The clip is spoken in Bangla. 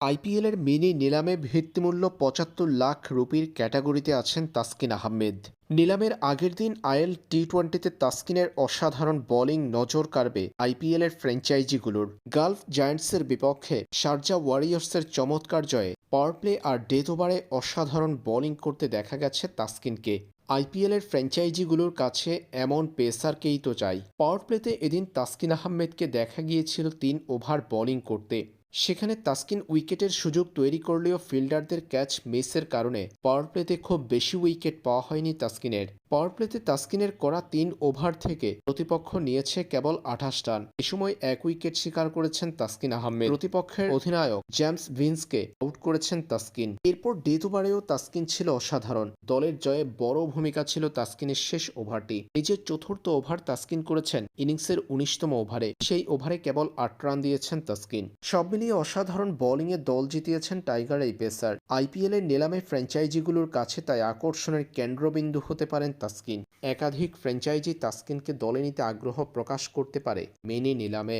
আইপিএলের মিনি নিলামে ভিত্তিমূল্য পঁচাত্তর লাখ রুপির ক্যাটাগরিতে আছেন তাসকিন আহমেদ। নিলামের আগের দিন আইএল টি টোয়েন্টিতে তাসকিনের অসাধারণ বোলিং নজর কাড়বে আইপিএলের ফ্র্যাঞ্চাইজিগুলোর। গালফ জায়ান্টসের বিপক্ষে শারজা ওয়ারিয়র্সের চমৎকার জয়ে পাওয়ার প্লে আর ডেথ ওভারে অসাধারণ বোলিং করতে দেখা গেছে তাসকিনকে। আইপিএলের ফ্র্যাঞ্চাইজিগুলোর কাছে এমন পেসারকেই তো চাই। পাওয়ার প্লেতে এদিন তাসকিন আহমেদকে দেখা গিয়েছিল তিন ওভার বোলিং করতে। সেখানে তাস্কিন উইকেটের সুযোগ তৈরি করলেও ফিল্ডারদের ক্যাচ মিসের কারণে পাওয়ার প্লেতে খুব বেশি উইকেট পাওয়া হয়নি তাসকিনের। পাওয়ার প্লেতে তাসকিনের করা তিন ওভার থেকে প্রতিপক্ষ নিয়েছে কেবল আঠাশ রান। এ সময় এক উইকেট শিকার করেছেন তাস্কিন আহমেদ। প্রতিপক্ষের অধিনায়ক জেমস ভিন্সকে আউট করেছেন তাস্কিন। এরপর ওভারেও তাসকিন ছিল অসাধারণ। দলের জয়ে বড় ভূমিকা ছিল তাস্কিনের শেষ ওভারটি। নিজের চতুর্থ ওভার তাস্কিন করেছেন, ইনিংসের উনিশতম ওভারে। সেই ওভারে কেবল আট রান দিয়েছেন তাস্কিন। সব মিলিয়ে অসাধারণ বোলিংয়ে দল জিতিয়েছেন টাইগার এই পেসার। আইপিএল এর নিলামে ফ্র্যাঞ্চাইজিগুলোর কাছে তাই আকর্ষণের কেন্দ্রবিন্দু হতে পারেন তাসকিন। একাধিক ফ্র্যাঞ্চাইজি তাসকিনকে দলে নিতে আগ্রহ প্রকাশ করতে পারে মিনি নিলামে।